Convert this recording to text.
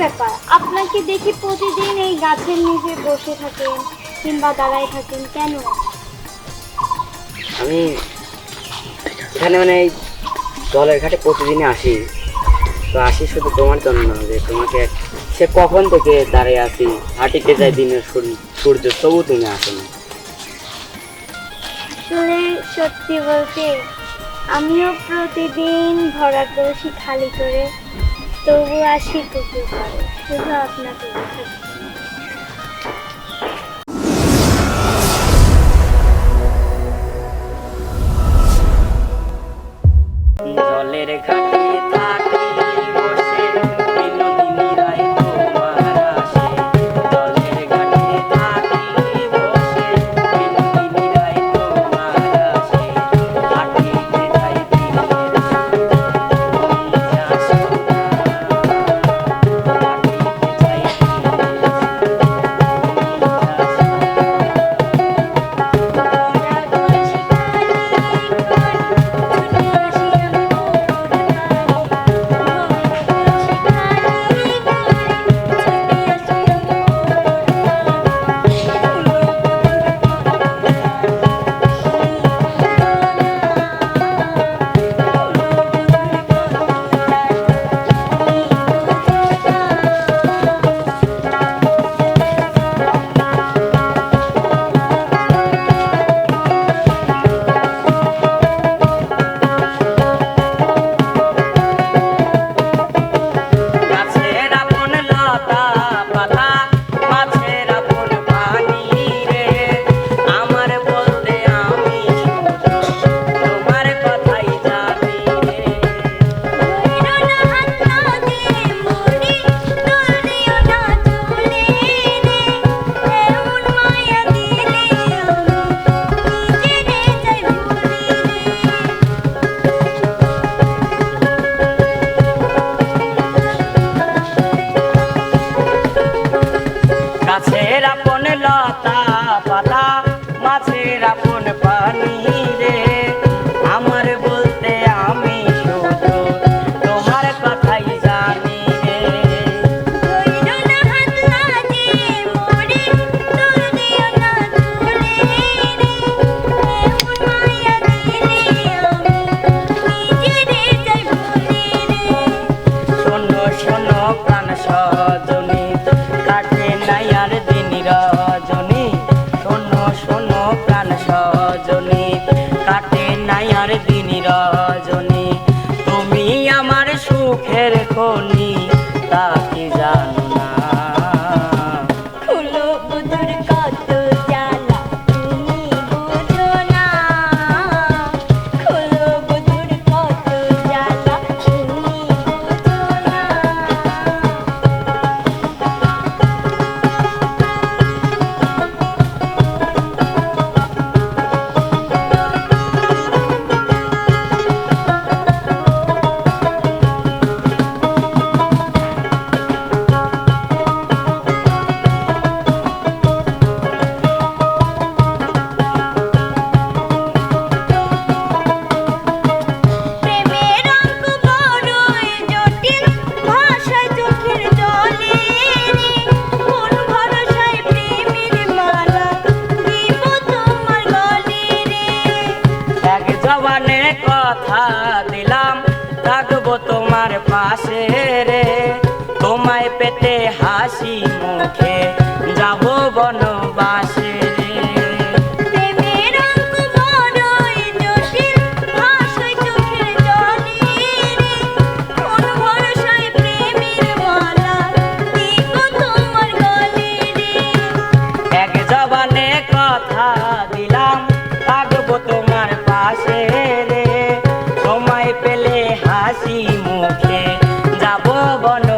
ব্যাপার? আপনাকে দেখি প্রতিদিন এই গাছের নিচে বসে থাকেন কিংবা দাঁড়ায় থাকেন কেন? আমি এখানে মানে এই জলের ঘাটে প্রতিদিনই আসি। তো আসি শুধু তোমার জন্য যে তোমাকে সে কখন থেকে দাঁড়িয়ে আসি হাঁটিতে যাই দিনের সূর্য তবু তুমি আসো না। সত্যি বলতে আমিও প্রতিদিন ভরা কলসি খালি করে তবুও আসি কুকুর শুধু আপনাকে প্রাণ সজনী। কথা দিলাম থাকব তোমার পাশ। বন